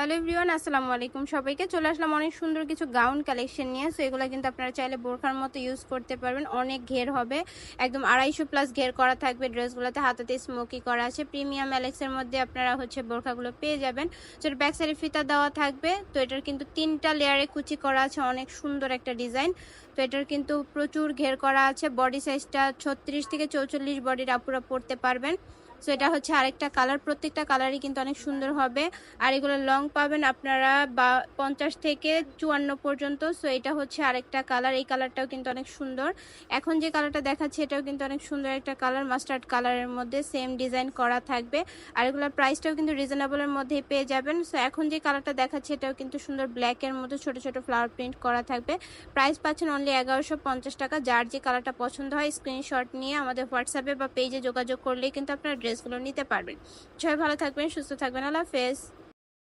Hello everyone, আসসালামু আলাইকুম সবাইকে। চলে আসলাম অনেক সুন্দর কিছু গাউন কালেকশন নিয়ে। সো এগুলো কিন্তু আপনারা চাইলে বোরখার মতো ইউজ করতে পারবেন। অনেক ঘের হবে। একদম আড়াইশো প্লাস ঘের করা থাকবে ড্রেসগুলোতে। হাতাতে স্মোকি করা আছে। প্রিমিয়াম অ্যালেক্সের মধ্যে আপনারা হচ্ছে বোরখাগুলো পেয়ে যাবেন। তো এর ব্যাক সাইডে ফিতা দেওয়া থাকবে। তো, এটার কিন্তু তিনটা লেয়ারে কুচি করা আছে। অনেক সুন্দর একটা ডিজাইন তো, এটার কিন্তু প্রচুর ঘের করা আছে। বডি সাইজটা ছত্রিশ থেকে চৌচল্লিশ বডির আপুরা পড়তে পারবেন। সো এটা হচ্ছে আরেকটা কালার প্রত্যেকটা কালারই কিন্তু অনেক সুন্দর হবে। আর এগুলো লং পাবেন আপনারা বা পঞ্চাশ থেকে চুয়ান্ন পর্যন্ত। সো এটা হচ্ছে আরেকটা কালার এই কালারটাও কিন্তু অনেক সুন্দর। এখন যে কালারটা দেখাচ্ছে, এটাও কিন্তু অনেক সুন্দর একটা কালার মাস্টার্ড কালারের মধ্যে সেম ডিজাইন করা থাকবে। আর এগুলোর প্রাইসটাও কিন্তু রিজনেবলের মধ্যেই পেয়ে যাবেন। সো এখন যে কালারটা দেখাচ্ছে, এটাও কিন্তু সুন্দর ব্ল্যাকের মধ্যে ছোট ছোট ফ্লাওয়ার প্রিন্ট করা থাকবে। প্রাইস পাচ্ছেন অনলি এগারোশো পঞ্চাশ টাকা। যার যে কালারটা পছন্দ হয় স্ক্রিনশট নিয়ে আমাদের হোয়াটসঅ্যাপে বা পেজে যোগাযোগ করলেই কিন্তু আপনারা ড্রেসগুলো নিতে পারবেন সবাই ভালো থাকবেন সুস্থ থাকবেন আল্লাহ হাফেজ